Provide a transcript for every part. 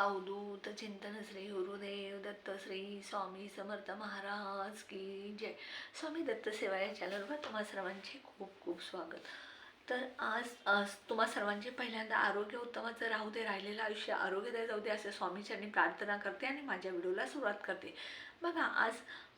अवधूत चिंतन श्री गुरुदेव दत्त श्री स्वामी समर्थ महाराज की जय. स्वामी दत्त सेवा या चॅनलवर तुम्हा सर्वांचे खूप खूप स्वागत. तर आज आज तुम्हा सर्वांचे पहिल्यांदा आरोग्य उत्तमाचं राहू दे राहिलेलं आयुष्य आरोग्यदायी जाऊ दे असे स्वामीच्यांनी प्रार्थना करते आणि माझ्या व्हिडिओला सुरुवात करते. बघा आज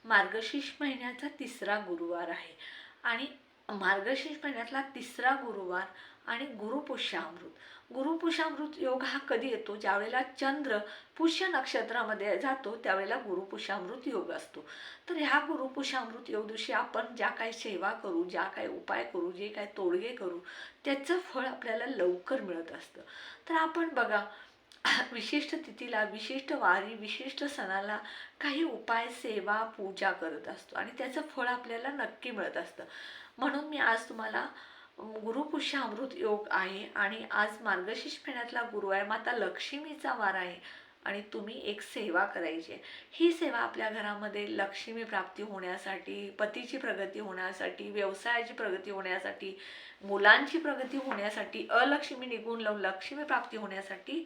मार्गशीर्ष महिन्याचा तिसरा गुरुवार आहे. आणि मार्गशीर्ष महिन्यातला तिसरा गुरुवार आणि गुरुपुष्यामृत गुरुपुष्यामृत योग हा कधी येतो? ज्यावेळेला चंद्र पुष्य नक्षत्रामध्ये जातो त्यावेळेला गुरुपुष्यामृत योग असतो. तर ह्या गुरुपुष्यामृत योग दिवशी आपण ज्या काही सेवा करू ज्या काही उपाय करू जे काही तोडगे करू त्याचं फळ आपल्याला लवकर मिळत असतं. तर आपण बघा विशिष्ट तिथीला विशिष्ट वारी विशिष्ट सणाला काही उपाय सेवा पूजा करत असतो आणि त्याचं फळ आपल्याला नक्की मिळत असतं. म्हणून मी आज तुम्हाला गुरुपुष्य अमृत योग आहे आणि आज मार्गशीर्ष महिन्यातला गुरु आहे माता लक्ष्मीचा वार आहे आणि तुम्ही एक सेवा करायची आहे. ही सेवा आपल्या घरामध्ये लक्ष्मी प्राप्ती होण्यासाठी पतीची प्रगती होण्यासाठी व्यवसायाची प्रगती होण्यासाठी मुलांची प्रगती होण्यासाठी अलक्ष्मी निघून लावून लक्ष्मी प्राप्ती होण्यासाठी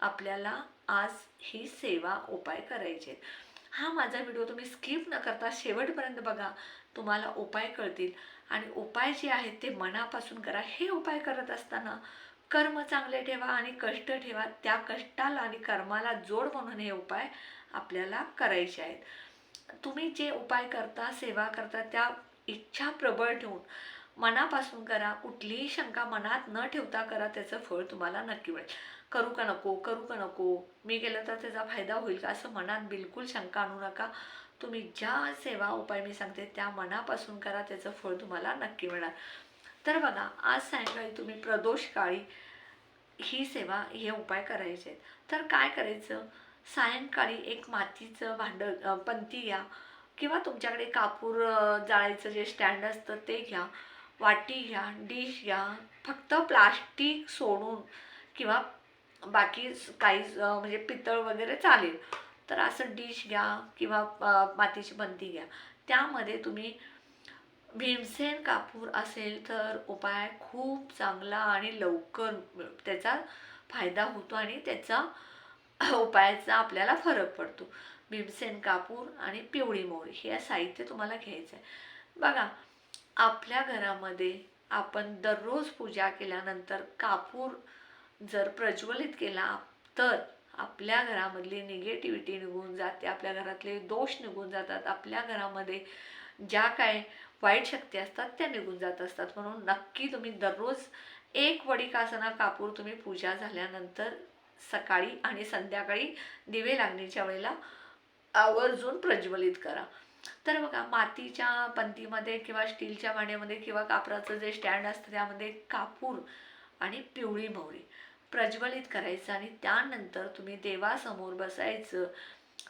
आपल्याला आज ही सेवा उपाय करायचे आहेत. हा माझा व्हिडिओ तुम्ही स्किप न करता शेवटपर्यंत बघा. तुम्हाला उपाय कळतील. आणि उपाय जे आहेत ते मनापासून करा. हे उपाय करत असताना कर्म चांगले ठेवा आणि कष्ट ठेवा. त्या कष्टाला आणि कर्माला जोड म्हणून हे उपाय आपल्याला करायचे आहेत. तुम्ही जे उपाय करता सेवा करता त्या इच्छा प्रबळ ठेवून मनापासून करा कुठलीही शंका मनात न ठेवता करा त्याचं फळ तुम्हाला नक्की मिळेल. करू का नको? करू का नको? मी केलं तर त्याचा फायदा होईल का? असं मनात बिलकुल शंका आणू नका. तुम्ही ज्या सेवा उपाय मी सांगते त्या मनापासून करा त्याचं फळ तुम्हाला नक्की मिळणार. तर बघा आज सायंकाळी तुम्ही प्रदोष काळी ही सेवा हे उपाय करायचे आहेत. तर काय करायचं? सायंकाळी एक मातीचं भांडं पंती घ्या. किंवा तुमच्याकडे कापूर जाळायचं जे स्टँड असतं ते घ्या. वाटी घ्या डिश घ्या फक्त प्लास्टिक सोडून किंवा बाकी काही म्हणजे पितळ वगैरे चालेल. तर असं डिश घ्या किंवा मातीची बंदी घ्या. त्यामध्ये तुम्ही भीमसेन कापूर असेल तर उपाय खूप चांगला आणि लवकर त्याचा फायदा होतो आणि त्याचा उपायाचा आपल्याला फरक पडतो. भीमसेन कापूर आणि पिवळी मोहरी हे साहित्य तुम्हाला घ्यायचं आहे बघा आपल्या घरामध्ये आपण दररोज पूजा केल्यानंतर कापूर जर प्रज्वलित केला तर आपल्या घरामधली निगेटिव्हिटी निघून जाते आपल्या घरातले दोष निघून जातात आपल्या घरामध्ये ज्या काय वाईट शक्ती असतात त्या निघून जात असतात. म्हणून नक्की तुम्ही दररोज एक वडी कासना कापूर तुम्ही पूजा झाल्यानंतर सकाळी आणि संध्याकाळी दिवे लागण्याच्या वेळेला आवर्जून प्रज्वलित करा. तर बघा मातीच्या पंतीमध्ये किंवा स्टीलच्या वाण्यामध्ये किंवा कापराचं जे स्टँड असतं त्यामध्ये कापूर आणि पिवळी मोहरी प्रज्वलित करायचं आणि त्यानंतर तुम्ही देवासमोर बसायचं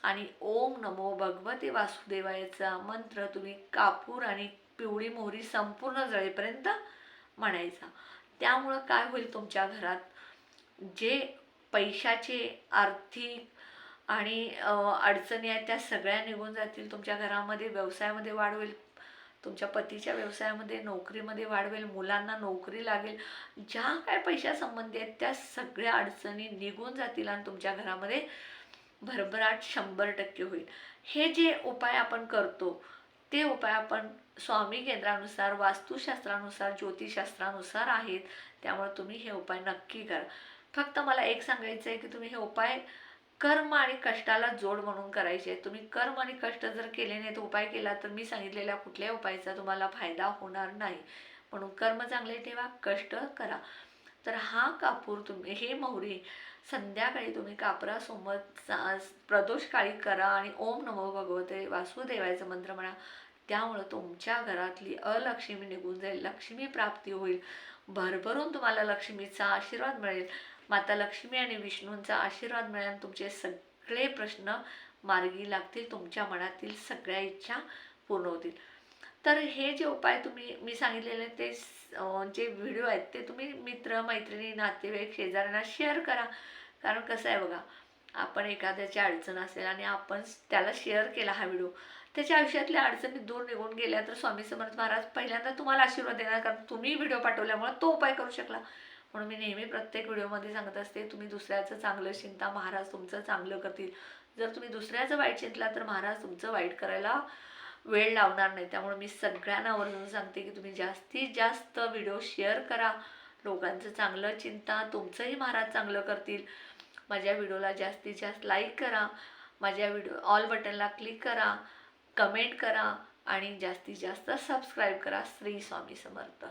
आणि ओम नमो भगवते वासुदेवायचा मंत्र तुम्ही कापूर आणि पिवळी मोहरी संपूर्ण जळेपर्यंत म्हणायचा. त्यामुळं काय होईल तुमच्या घरात? जे पैशाचे आर्थिक आणि अडचणी आहेत त्या सगळ्या निघून जातील. तुमच्या घरामध्ये व्यवसायामध्ये वाढ होईल. तुमच्या पतीच्या व्यवसायामध्ये नोकरीमध्ये वाढ होईल. मुलांना नोकरी लागेल. ज्या काय पैशासंबंधी आहेत त्या सगळ्या अडचणी निघून जातील आणि तुमच्या घरामध्ये भरभराट शंभर टक्के होईल. हे जे उपाय आपण करतो ते उपाय आपण स्वामी केंद्रानुसार वास्तुशास्त्रानुसार ज्योतिषशास्त्रानुसार आहेत. त्यामुळे तुम्ही हे उपाय नक्की करा. फक्त मला एक सांगायचं आहे की तुम्ही हे उपाय कर्म आणि कष्टाला जोड म्हणून करायचे. तुम्ही कर्म आणि कष्ट जर केले नाही तर उपाय केला तर मी सांगितलेल्या कुठल्याही उपायाचा तुम्हाला फायदा होणार नाही. म्हणून कर्म चांगले ठेवा कष्ट करा. तर हा कापूर तुम्ही हे मोहरी संध्याकाळी तुम्ही कापरासोबत प्रदोष काळी करा आणि ओम नमो भगवते वासुदेवायचं मंत्र म्हणा. त्यामुळं तुमच्या घरातली अलक्ष्मी निघून जाईल. लक्ष्मी प्राप्ती होईल. भरभरून तुम्हाला लक्ष्मीचा आशीर्वाद मिळेल. माता लक्ष्मी आणि विष्णूंचा आशीर्वाद मिळेल. तुमचे सगळे प्रश्न मार्गी लागतील. तुमच्या मनातील सगळ्या इच्छा पूर्ण होतील. तर हे जे उपाय तुम्ही मी सांगितलेले ते जे व्हिडिओ आहेत ते तुम्ही मित्र मैत्रिणी नातेवाईक शेजाऱ्यांना शेअर करा. कारण कसं आहे बघा आपण एखाद्याची अडचण असेल आणि आपण त्याला शेअर केला हा व्हिडिओ त्याच्या आयुष्यातल्या अडचणी दूर निघून गेल्या तर स्वामी समर्थ महाराज पहिल्यांदा तुम्हाला आशीर्वाद देणार कारण तुम्ही व्हिडिओ पाठवल्यामुळे तो उपाय करू शकला. म्हणून मी नेहमी प्रत्येक व्हिडिओमध्ये सांगत असते तुम्ही दुसऱ्याचं चांगलं चिंता महाराज तुमचं चांगलं करतील. जर तुम्ही दुसऱ्याचं वाईट चिंतला तर महाराज तुमचं वाईट करायला वेळ लावणार नाही. त्यामुळे मी सगळ्यांना आवर्जून सांगते की तुम्ही जास्तीत जास्त व्हिडिओ शेअर करा. लोकांचं चांगलं चिंता तुमचंही महाराज चांगलं करतील. माझ्या व्हिडिओला जास्तीत जास्त लाईक करा. माझ्या व्हिडिओ ऑल बटनला क्लिक करा कमेंट करा आणि जास्तीत जास्त सबस्क्राईब करा. श्री स्वामी समर्थ.